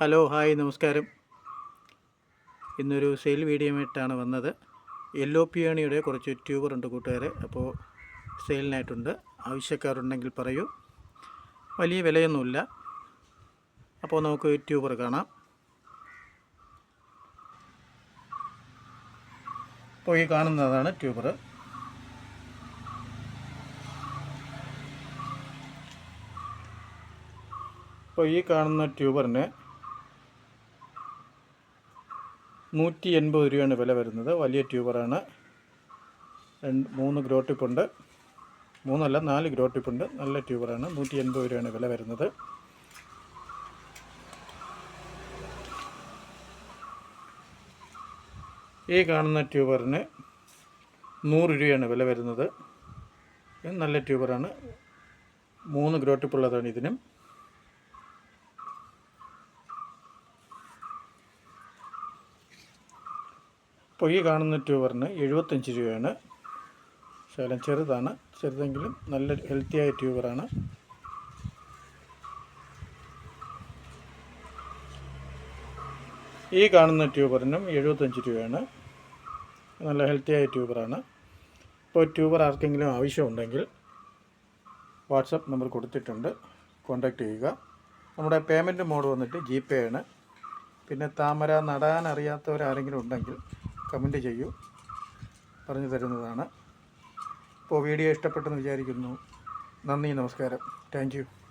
Hello hi നമസ്കാരം. ഇന്നൊരു sale വീഡിയോയുമായിട്ടാണ് വന്നത്. യെല്ലോ പിയാണിയുടെ കുറച്ച് ട്യൂബർ ഉണ്ട് കൂട്ടുകാരെ. അപ്പോൾ സെയിലിനായിട്ടുണ്ട്. ആവശ്യക്കാരുണ്ടെങ്കിൽ പറയൂ. വലിയ വിലയൊന്നുമില്ല. അപ്പോൾ നമുക്ക് ട്യൂബർ കാണാം. അപ്പോൾ ഈ കാണുന്നതാണ് ട്യൂബർ. അപ്പോൾ ഈ കാണുന്ന ട്യൂബറിന് നൂറ്റി എൺപത് രൂപയാണ് വില വരുന്നത്. വലിയ ട്യൂബറാണ്. മൂന്ന് ഗ്രോ ടിപ്പുണ്ട് മൂന്നല്ല നാല് ഗ്രോ ടിപ്പുണ്ട് നല്ല ട്യൂബറാണ്. നൂറ്റി എൺപത് രൂപയാണ് വില വരുന്നത്. ഈ കാണുന്ന ട്യൂബറിന് നൂറ് രൂപയാണ് വില വരുന്നത്. നല്ല ട്യൂബറാണ്. മൂന്ന് ഗ്രോ ടിപ്പുള്ളതാണ് ഇതിനും. ഇപ്പോൾ ഈ കാണുന്ന ട്യൂബറിന് എഴുപത്തഞ്ച് രൂപയാണ്. ശകലം ചെറുതാണ്. ചെറുതെങ്കിലും നല്ല ഹെൽത്തിയായ ട്യൂബറാണ്. ഈ കാണുന്ന ട്യൂബറിനും എഴുപത്തഞ്ച് രൂപയാണ്. നല്ല ഹെൽത്തിയായ ട്യൂബറാണ്. ഇപ്പോൾ ട്യൂബർ ആർക്കെങ്കിലും ആവശ്യമുണ്ടെങ്കിൽ വാട്സപ്പ് നമ്പർ കൊടുത്തിട്ടുണ്ട്. കോൺടാക്റ്റ് ചെയ്യുക. നമ്മുടെ പേയ്മെന്റ് മോഡ് വന്നിട്ട് ജി പേ ആണ്. പിന്നെ താമര നടാൻ അറിയാത്തവരാരെങ്കിലും ഉണ്ടെങ്കിൽ കമന്റ് ചെയ്യൂ. പറഞ്ഞു തരുന്നതാണ്. ഇപ്പോൾ വീഡിയോ ഇഷ്ടപ്പെട്ടെന്ന് വിചാരിക്കുന്നു. നന്ദി നമസ്കാരം. താങ്ക്